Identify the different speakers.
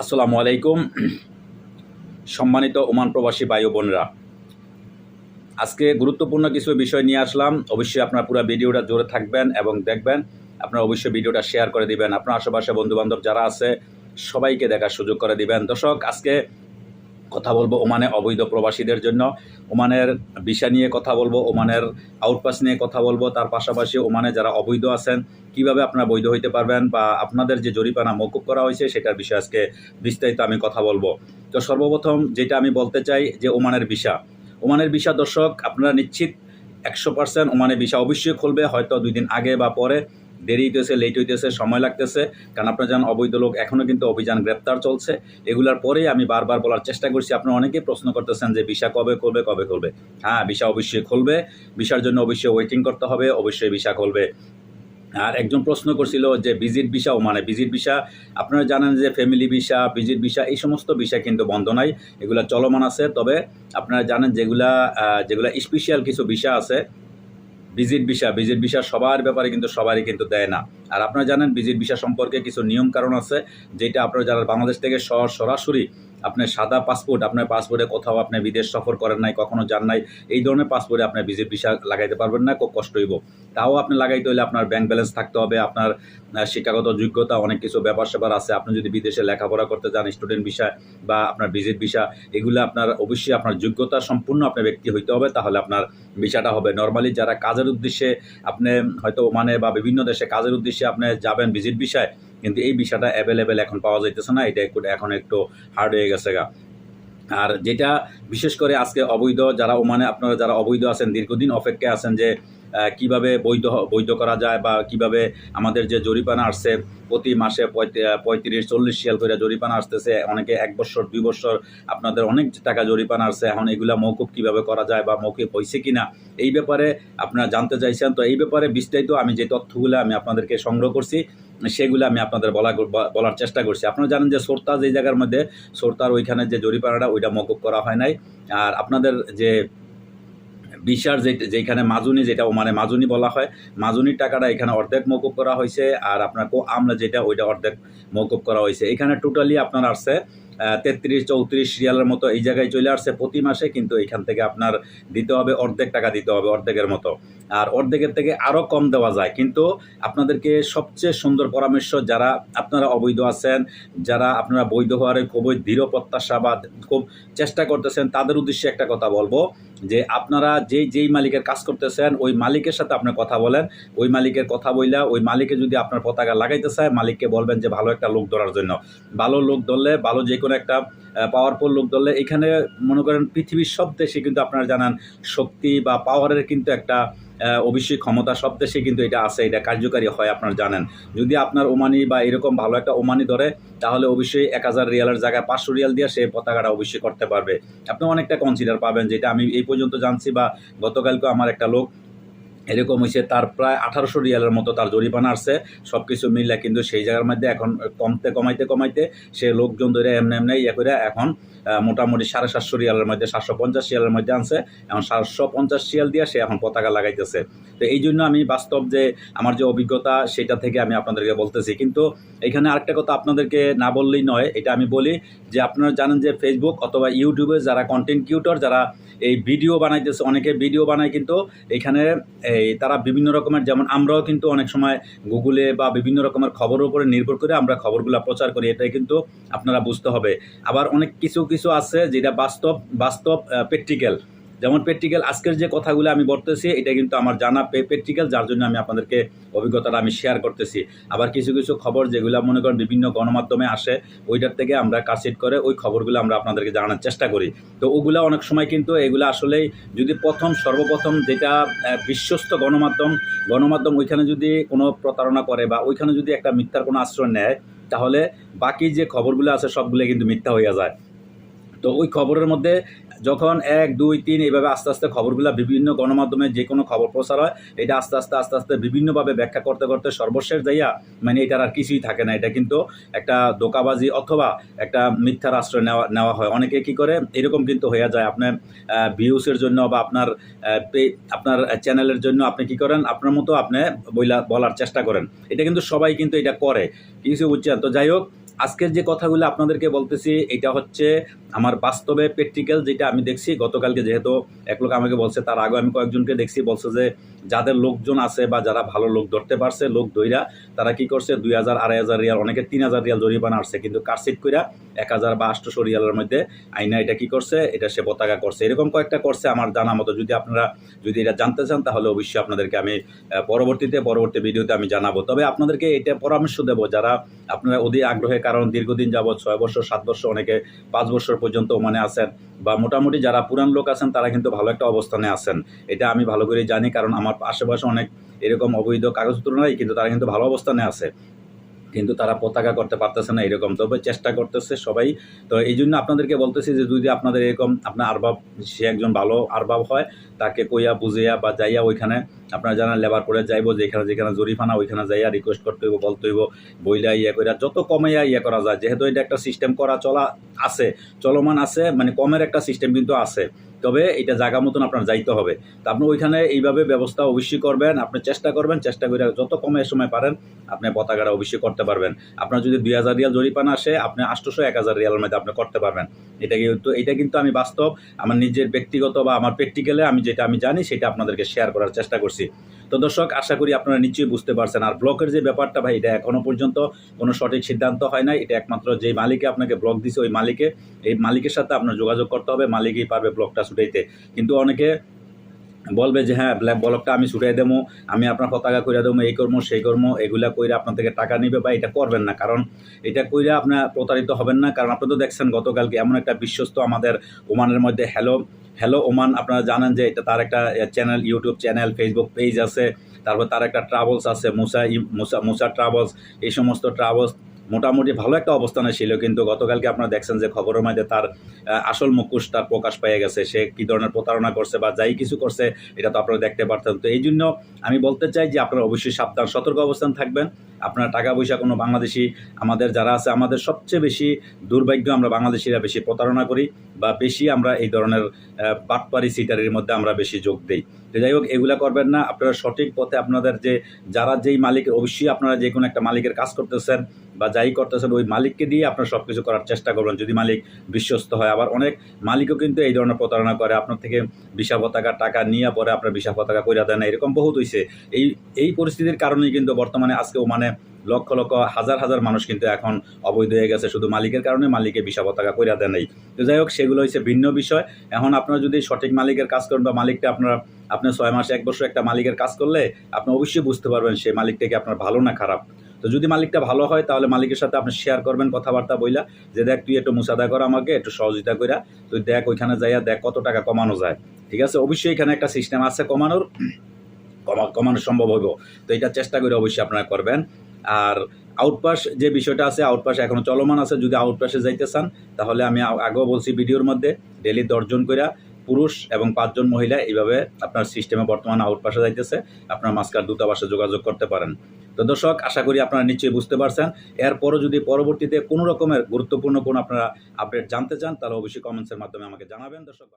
Speaker 1: আসসালামু আলাইকুম। সম্মানিত ওমান প্রবাসী ভাই বোনরা। আজকে গুরুত্বপূর্ণ কিছু বিষয় নিয়ে আসলাম। অবশ্যই আপনার পুরো ভিডিওটা জোরে থাকবেন এবং দেখবেন, আপনারা অবশ্যই ভিডিওটা শেয়ার করে দিবেন। আপনার আশেপাশে বন্ধুবান্ধব যারা আছে, সবাইকে দেখার সুযোগ করে দিবেন। দর্শক, আজকে কথা বলব ওমানে অবৈধ প্রবাসীদের জন্য। ওমানের ভিসা নিয়ে কথা বলব, ওমানের আউটপাস নিয়ে কথা বলব, তার পাশাপাশি ওমানে যারা অবৈধ আছেন, কীভাবে আপনারা বৈধ হইতে পারবেন বা আপনাদের যে জরিপানা মকুব করা হয়েছে সেটার বিষয়ে আজকে বিস্তারিত আমি কথা বলব। তো সর্বপ্রথম যেটা আমি বলতে চাই যে ওমানের ভিসা। ওমানের ভিসা দর্শক, আপনারা নিশ্চিত একশো পার্সেন্ট ওমানের ভিসা অবশ্যই খুলবে, হয়তো দুই দিন আগে বা পরে। দেরি হইতেছে লেট হইতেছে, সময় লাগতেছে। কারণ আপনারা জানেন অবৈধ লোক এখনও কিন্তু অভিযান গ্রেপ্তার চলছে। এগুলার পরেই আমি বারবার বলার চেষ্টা করছি, আপনারা অনেকেই প্রশ্ন করতেছেন যে ভিসা কবে করবে কবে করবে। হ্যাঁ ভিসা অবশ্যই খুলবে। ভিসার জন্য অবশ্যই ওয়েটিং করতে হবে, অবশ্যই ভিসা খুলবে। আর একজন প্রশ্ন করছিল যে ভিজিট ভিসা মানে ভিজিট ভিসা আপনারা জানেন যে ফ্যামিলি ভিসা ভিজিট ভিসা এই সমস্ত ভিসা কিন্তু বন্ধ নাই, এগুলা চলমান আছে। তবে আপনারা জানেন যেগুলা যেগুলা স্পেশাল কিছু ভিসা আছে ভিজিট ভিসা ভিজিট ভিসা সবার ব্যাপারে কিন্তু সবারই কিন্তু দেয় না। আর আপনারা জানেন, ভিজিট ভিসা সম্পর্কে কিছু নিয়ম কারণ আছে, যেটা আপনারা যারা বাংলাদেশ থেকে সর সরাসরি আপনার সাদা পাসপোর্ট, আপনার পাসপোর্টে কোথাও আপনি বিদেশ সফর করেন নাই, কখনো যান নাই, এই ধরনের পাসপোর্টে আপনার ভিজিট ভিসা লাগাইতে পারবেন না, খুব কষ্ট হইব। তাও আপনি লাগাইতে হলে আপনার ব্যাংক ব্যালেন্স থাকতে হবে, আপনার শিক্ষাগত যোগ্যতা, অনেক কিছু ব্যাপার স্যাপার আছে। আপনি যদি বিদেশে লেখাপড়া করতে যান, স্টুডেন্ট ভিসা বা আপনার ভিজিট ভিসা, এগুলো আপনার অবশ্যই আপনার যোগ্যতা সম্পূর্ণ আপনার ব্যক্তি হইতে হবে, তাহলে আপনার ভিসাটা হবে। নর্মালি যারা কাজের উদ্দেশ্যে আপনি হয়তো মানে বা বিভিন্ন দেশে কাজের উদ্দেশ্যে আপনি যাবেন ভিজিট বিষয়, কিন্তু এই বিষয়টা অ্যাভেলেবেল এখন পাওয়া যাইতেছে না, এটা একটু এখন একটু হার্ড হয়ে গেছে গা। আর যেটা বিশেষ করে আজকে অবৈধ, যারা ওমানে আপনারা যারা অবৈধ আছেন, দীর্ঘদিন অপেক্ষায় আছেন যে কীভাবে বৈধ বৈধ করা যায় বা কীভাবে আমাদের যে জরিপানা আসছে, প্রতি মাসে পঁয়ত্রিশ, চল্লিশ শিয়াল করে জরিপানা আসতেছে। অনেকে এক বছর, দুই বছর আপনাদের অনেক টাকা জরিপানা আসছে। এখন এগুলা মৌকুব কীভাবে করা যায় বা মৌখিক হয়েছে কিনা, এই ব্যাপারে আপনারা জানতে চাইছেন। তো এই ব্যাপারে বিস্তারিত আমি যে তথ্যগুলো আমি আপনাদেরকে সংগ্রহ করছি সেগুলো আমি আপনাদের বলা বলার চেষ্টা করছি। আপনারা জানেন যে সোরতাজ এই জায়গার মধ্যে, সোরতার ওইখানে যে জরিপানাটা, ওইটা মকুব করা হয় নাই। আর আপনাদের যে বিশার যে যেখানে মাজুনি, যেটা মানে মাজুনি বলা হয়, মাজুনির টাকাটা এখানে অর্ধেক মকুব করা হয়েছে। আর আপনার আমলা যেটা, ওইটা অর্ধেক মকুব করা হয়েছে। এখানে টোটালি আপনার আসছে তেত্রিশ, চৌত্রিশ রিয়ালের মতো এই জায়গায় চলে আসছে প্রতি মাসে, কিন্তু এখান থেকে আপনার দিতে হবে অর্ধেক টাকা, দিতে হবে অর্ধেকের মতো। আর অর্ধেকের থেকে আরও কম দেওয়া যায়। কিন্তু আপনাদেরকে সবচেয়ে সুন্দর পরামর্শ, যারা আপনারা অবৈধ আছেন, যারা আপনারা বৈধ হওয়ার খুবই দৃঢ় প্রত্যাশা বা খুব চেষ্টা করতেছেন, তাদের উদ্দেশ্যে একটা কথা বলব, যে আপনারা যেই যেই মালিকের কাজ করতেছেন, ওই মালিকের সাথে আপনার কথা বলেন। ওই মালিকের কথা বইলা, ওই মালিকে যদি আপনার পতাকা লাগাইতে চায়, মালিককে বলবেন যে, ভালো একটা লোক ধরার জন্য। ভালো লোক ধরলে, ভালো যে কোনো একটা পাওয়ারফুল লোক ধরলে এখানে মনে করেন পৃথিবীর সব দেশে কিন্তু আপনারা জানান শক্তি বা পাওয়ারের কিন্তু একটা অবশ্যই ক্ষমতা সব দেশে কিন্তু এটা আছে, এটা কার্যকারী হয় আপনারা জানেন। যদি আপনার ওমানি বা এরকম ভালো একটা ওমানি ধরে, তাহলে অবশ্যই এক হাজার রিয়ালের জায়গায় পাঁচশো রিয়াল দিয়ে সে পতাকাটা অবশ্যই করতে পারবে। আপনি অনেকটা কনসিডার পাবেন, যেটা আমি এই পর্যন্ত জানছি বা গতকালকে আমার একটা লোক এরকম হয়েছে তার প্রায় আঠারোশো রিয়ালের মতো তার জরিমানা আসছে। সব কিছু মিললে কিন্তু সেই জায়গার মধ্যে এখন কমতে কমাইতে কমাইতে সে লোকজন ধরে এমনি এমনি ইয়ে করে এখন মোটামুটি সাড়ে সাতশো রিয়ালের মধ্যে, সাতশো পঞ্চাশ রিয়ালের মধ্যে আনছে। এখন সাতশো পঞ্চাশ রিয়াল দিয়ে সে এখন পতাকা লাগাইতেছে। তো এই জন্য আমি বাস্তব যে আমার যে অভিজ্ঞতা, সেটা থেকে আমি আপনাদেরকে বলতেছি। কিন্তু এখানে আরেকটা কথা আপনাদেরকে না বললেই নয়, এটা আমি বলি যে আপনারা জানেন যে ফেসবুক অথবা ইউটিউবে যারা কন্টেন্ট ক্রিয়েটর যারা এই ভিডিও বানাইতেছে, অনেকে ভিডিও বানায় কিন্তু এখানে এই তারা বিভিন্ন রকমের, যেমন আমরাও কিন্তু অনেক সময় গুগলে বা বিভিন্ন রকমের খবরের উপরে নির্ভর করে আমরা খবরগুলো প্রচার করি, এটাই কিন্তু আপনারা বুঝতে হবে। আবার অনেক কিছু কিছু আছে যেটা বাস্তব বাস্তব প্র্যাকটিক্যাল যেমন প্র্যাকটিক্যাল আজকের যে কথাগুলো আমি বলতেছি, এটা কিন্তু আমার জানা প্র্যাকটিক্যাল যার জন্য আমি আপনাদেরকে অভিজ্ঞতাটা আমি শেয়ার করতেছি। আবার কিছু কিছু খবর যেগুলো মনে করেন বিভিন্ন গণমাধ্যমে আসে, ওইটার থেকে আমরা কাসিট করে ওই খবরগুলো আমরা আপনাদেরকে জানার চেষ্টা করি। তো ওগুলো অনেক সময় কিন্তু এগুলো আসলেই যদি প্রথম, সর্বপ্রথম যেটা বিশ্বস্ত গণমাধ্যম গণমাধ্যম ওইখানে যদি কোনো প্রতারণা করে বা ওইখানে যদি একটা মিথ্যার কোনো আশ্রয় নেয়, তাহলে বাকি যে খবরগুলো আছে সবগুলো কিন্তু মিথ্যা হইয়া যায়। তো ওই খবরের মধ্যে যখন এক, দুই, তিন এইভাবে আস্তে আস্তে খবরগুলো বিভিন্ন গণমাধ্যমে যে কোনো খবর প্রচার হয়, এটা আস্তে আস্তে আস্তে আস্তে বিভিন্নভাবে ব্যাখ্যা করতে করতে সর্বশেষ যাইয়া মানে এটার আর কিছুই থাকে না। এটা কিন্তু একটা দোকাবাজি অথবা একটা মিথ্যার আশ্রয় নেওয়া নেওয়া হয়। অনেকে কি করে, এরকম কিন্তু হয়ে যায়। আপনার ভিউসের জন্য বা আপনার আপনার চ্যানেলের জন্য আপনি কি করেন, আপনার মতো আপনি বইলা বলার চেষ্টা করেন। এটা কিন্তু সবাই কিন্তু এটা করে। কিছু বুঝছেন? তো যাই হোক আজকের যে কথাগুলো আপনাদেরকে বলতেছি, এটা হচ্ছে আমার বাস্তবে প্র্যাকটিক্যাল যেটা আমি দেখছি। গতকালকে যেহেতু এক লোক আমাকে বলছে, তার আগে আমি কয়েকজনকে দেখছি, বলছে যে যাদের লোকজন আছে বা যারা ভালো লোক ধরতে পারছে, লোক দইরা তারা কি করছে, দুই হাজার, আড়াই হাজার রিয়াল, অনেকে তিন হাজার রিয়াল জরিমানা আসছে কিন্তু কারসিট কইরা এক হাজার বা আটশোশো রিয়ালের মধ্যে আইনা এটা কি করছে, এটা সে পতাকা করছে। এরকম কয়েকটা করছে আমার জানা মতো। যদি আপনারা যদি এটা জানতে চান, তাহলে অবশ্যই আপনাদেরকে আমি পরবর্তীতে, পরবর্তী ভিডিওতে আমি জানাব। তবে আপনাদেরকে এটা পরামর্শ দেবো, যারা আপনারা অধিক আগ্রহের কারণ দীর্ঘদিন যাবৎ ছয় বছর, সাত বছর অনেকে পাঁচ বছর পর্যন্ত ওমানে আছেন বা মোটামুটি যারা পুরান লোক আছেন, তারা কিন্তু ভালো একটা অবস্থানে আছেন। এটা আমি ভালো করে জানি, কারণ আমার আশেপাশে অনেক এরকম অবৈধ কাগজ তুলনায় কিন্তু তারা কিন্তু ভালো অবস্থানে আছে। কিন্তু তারা পতাকা করতে পারতেছে না এরকম। তবে চেষ্টা করতেছে সবাই। তো এই জন্য আপনাদেরকে বলতেছি যে, যদি আপনাদের এরকম আপনার আরবাব, সে একজন ভালো আরবাব হয়, তাকে কইয়া বুঝিয়া বা যাইয়া ওইখানে আপনারা জানা লেবার করে যাইবো, যেখানে যেখানে জরিফানা ওইখানে যাইয়া রিকোয়েস্ট করতে হইব, বলতে হইব, বইলা ইয়ে কইরা, যত কমাইয়া ইয়ে করা যায়। যেহেতু এটা একটা সিস্টেম করা চলা আছে, চলমান আছে মানে কমের একটা সিস্টেম কিন্তু আছে। তবে এটা জায়গা মতন আপনার যাইতে হবে। তো আপনি ওইখানে এইভাবে ব্যবস্থা অবশ্যই করবেন, আপনি চেষ্টা করবেন, চেষ্টা করে যত কমে সময় পারেন, আপনি পতাকাটা অবশ্যই করতে পারবেন। আপনার যদি দুই হাজার রিয়াল জরিপানা আসে, আপনি আটশোশো, এক হাজার রিয়ালের মধ্যে আপনি করতে পারবেন। এটা কিন্তু এটা কিন্তু আমি বাস্তব, আমার নিজের ব্যক্তিগত বা আমার প্র্যাকটিক্যালে আমি যেটা আমি জানি, সেটা আপনাদেরকে শেয়ার করার চেষ্টা করছি। তো দর্শক, আশা করি আপনারা নিশ্চয়ই বুঝতে পারছেন। আর ব্লকের যে ব্যাপারটা ভাই, এটা এখনও পর্যন্ত কোনো সঠিক সিদ্ধান্ত হয় না এটা একমাত্র যে মালিকে আপনাকে ব্লক দিছে, ওই মালিকে, এই মালিকের সাথে আপনার যোগাযোগ করতে হবে। মালিকই পারবে ব্লকটা ছুটাইতে। কিন্তু অনেকে বলবে যে হ্যাঁ ব্ল্যাক ব্লকটা আমি ছুটাই দেবো, আমি আপনার পতাকা কইরা দেবো, এই কর্ম, সেই কর্ম, এগুলা কইরা আপনার থেকে টাকা নিবে বা এটা করবেন না। কারণ এটা কইরা আপনার প্রতারিত হবেন না। কারণ আপনি তো দেখছেন গতকালকে এমন একটা বিশ্বস্ত আমাদের ওমানের মধ্যে, হ্যালো হ্যালো ওমান, আপনারা জানেন যে এটা তার একটা channel YouTube channel Facebook page আছে, তারপর তার একটা ট্রাভেলস আছে, মুসা মুসা মুসা ট্রাভেলস এই সমস্ত ট্রাভেলস মোটামুটি ভালো একটা অবস্থানে ছিল, কিন্তু গতকালকে আপনারা দেখছেন যে খবরের মধ্যে তার আসল মুখোশ তার প্রকাশ পেয়ে গেছে। সে কী ধরনের প্রতারণা করছে বা যাই কিছু করছে, এটা তো আপনারা দেখতে পারতেন। তো এই জন্য আমি বলতে চাই যে আপনারা অবশ্যই সাবধান, সতর্ক অবস্থান থাকবেন। আপনার টাকা পয়সা কোনো বাংলাদেশি, আমাদের যারা আছে, আমাদের সবচেয়ে বেশি দুর্ভাগ্য আমরা বাংলাদেশিরা বেশি প্রতারণা করি বা বেশি আমরা এই ধরনের বাটপারি সিটারির মধ্যে আমরা বেশি যোগ দিই। তো যাই হোক, এগুলা করবেন না। আপনারা সঠিক পথে আপনাদের যে, যারা যেই মালিক, অবশ্যই আপনারা যে কোনো একটা মালিকের কাজ করতেছেন বা যাই করতেছেন, ওই মালিককে দিয়ে আপনারা সব কিছু করার চেষ্টা করবেন। যদি মালিক বিশ্বস্ত হয়, আবার অনেক মালিকও কিন্তু এই ধরনের প্রতারণা করে। আপনার থেকে বিশা পতাকা টাকা নিয়ে পরে আপনার বিশা পতাকা কইরা দেয় না। এরকম বহুত হয়েছে এই এই পরিস্থিতির কারণেই কিন্তু বর্তমানে আজকেও মানে লক্ষ লক্ষ হাজার হাজার মানুষ কিন্তু এখন অবৈধ হয়ে গেছে, শুধু মালিকের কারণে মালিকে বিশা পতাকা কইরা দেয় নাই। তো যাই হোক, সেগুলো হচ্ছে ভিন্ন বিষয়। এখন আপনারা যদি সঠিক মালিকের কাজ করেন বা মালিকটা আপনারা, আপনি ছয় মাসে এক বছর একটা মালিকের কাজ করলে, আপনি অবশ্যই বুঝতে পারবেন সেই মালিকটা কি আপনার ভালো না খারাপ। তো যদি মালিকটা ভালো হয়, তাহলে মালিকের সাথে আপনি শেয়ার করবেন কথাবার্তা বইলা, যে দেখ, তুই একটু মুসাদা কর আমাকে, একটু সহযোগিতা কইরা, তুই দেখ, ওইখানে যাইয়া দেখ কত টাকা কমানো যায়। ঠিক আছে? অবশ্যই এখানে একটা সিস্টেম আছে কমানোর। কমা, কমানো সম্ভব হইব। তো এটা চেষ্টা করে অবশ্যই আপনারা করবেন। আর আউটপাস যে বিষয়টা আছে আউটপাস এখনও চলমান আছে, যদি আউটপাসে যাইতে চান, তাহলে আমি আগেও বলছি ভিডিওর মধ্যে ডেলি দশজন কইরা পুরুষ এবং পাঁচজন মহিলা এইভাবে আপনার সিস্টেমে বর্তমানে আউটপাসে যাইতেছে, আপনার মাস্কার দূতাবাসে যোগাযোগ করতে পারেন। তো দর্শক, আশা করি আপনারা নিশ্চয়ই বুঝতে পারছেন। এরপরও যদি পরবর্তীতে কোনো রকমের গুরুত্বপূর্ণ কোনো আপনারা আপডেট জানতে চান, তাহলে অবশ্যই কমেন্টসের মাধ্যমে আমাকে জানাবেন। দর্শক